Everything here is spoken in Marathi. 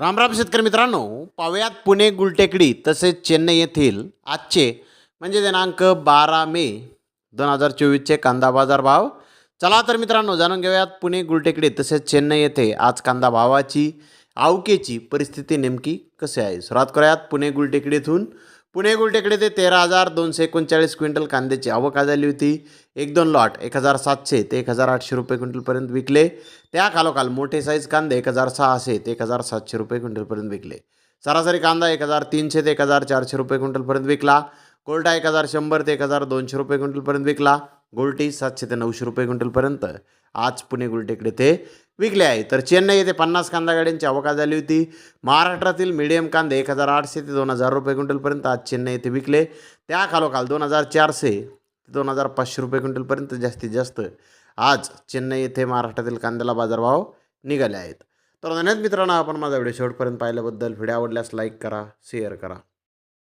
रामराम शेतकरी मित्रांनो पावयात पुणे गुलटेकडी तसेच चेन्नई येथील आजचे म्हणजे दिनांक बारा मे दोन हजार चोवीसचे कांदा बाजार भाव. चला तर मित्रांनो जाणून घेऊयात पुणे गुलटेकडी तसेच चेन्नई येथे आज कांदा भावाची आवकेची परिस्थिती नेमकी कशी आहे? सुरुवात करूयात पुणे गुलटेकडीतून. पुणे गुलटेकडे ते तेरा हजार दोनशे एकोणचाळीस क्विंटल कांद्याची आवक झाली होती. एक दोन लॉट एक हजार सातशे ते एक हजार आठशे रुपये क्विंटलपर्यंत विकले. त्या खालोखाल मोठे साईज कांदे एक हजार सहाशे ते एक हजार सातशे रुपये क्विंटलपर्यंत विकले. सरासरी कांदा एक हजार तीनशे ते एक हजार चारशे रुपये क्विंटलपर्यंत विकला. गोल्टा एक हजार शंभर ते एक हजार दोनशे रुपये क्विंटलपर्यंत विकला. गोल्टी सातशे ते नऊशे रुपये क्विंटलपर्यंत. आज पुणे गुलटेकडे ते विकले आहे. तर चेन्नई येथे पन्नास कांदा गाड्यांची आवका झाली होती. महाराष्ट्रातील मिडियम कांदे एक हजार आठशे ते दोन हजार रुपये क्विंटलपर्यंत आज चेन्नई येथे विकले. त्या खालोखाल दोन हजार चारशे ते दोन हजार पाचशे रुपये क्विंटलपर्यंत जास्तीत जास्त आज चेन्नई येथे महाराष्ट्रातील कांद्याला बाजारभाव निघाले आहेत. तर धन्यवाद मित्रांनो आपण माझा व्हिडिओ शेवटपर्यंत पाहिल्याबद्दल व्हिडिओ आवडल्यास लाईक करा शेअर करा.